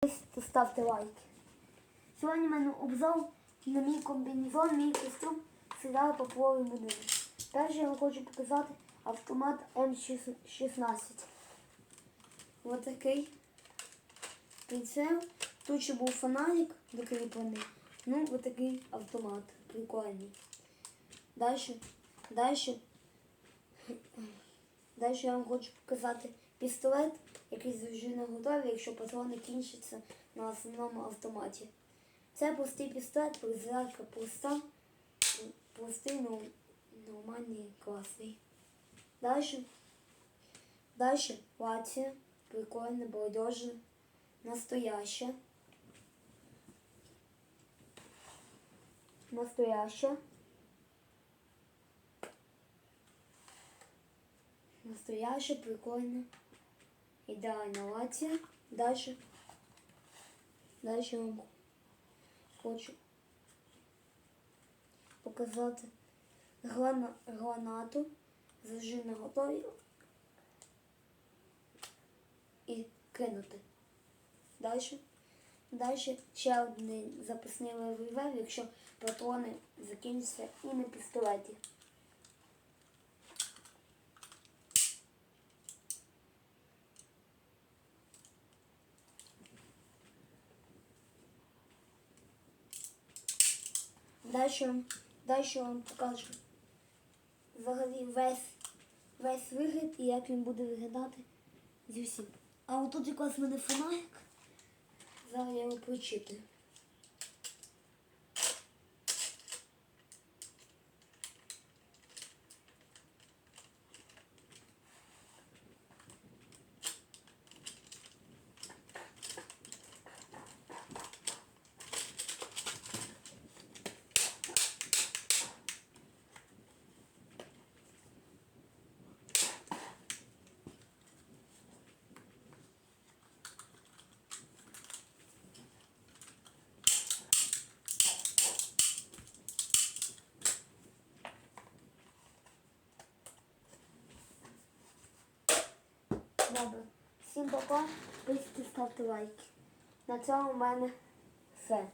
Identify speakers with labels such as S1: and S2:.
S1: то ставте лайки. Сьогодні в мене обзор на мій комбінезон, мій костюм серіал Поповий будинок. Перше я вам хочу показати автомат М16. Ось такий прицел. Тут ще був фонарик докріплений. Ну, ось такий автомат. Прикольний. Далі, далі, далі я вам хочу показати пістолет, який завжди не готовий, якщо патрони кінчаться на основному автоматі. Це простий пістолет, призрачка проста, простий, ну, нормальний, класний. Далі, далі плаття, прикольне, балдежне, настояще. Настояще. Настояще, прикольне. Ідеальна лація. Далі. Далі я вам хочу показати грана, гранату. Завжди на готові. І кинути. Далі. Далі ще один запасний револьвер, якщо патрони закінчаться і на пістолеті. Вам- я вам покажу взагалі весь, весь вигляд і як він буде виглядати зі всім. А отут якраз в мене фонарик. Зараз я його прочитаю. Добре. Всім пока. Пишіть, ставте лайки. На цьому в мене все.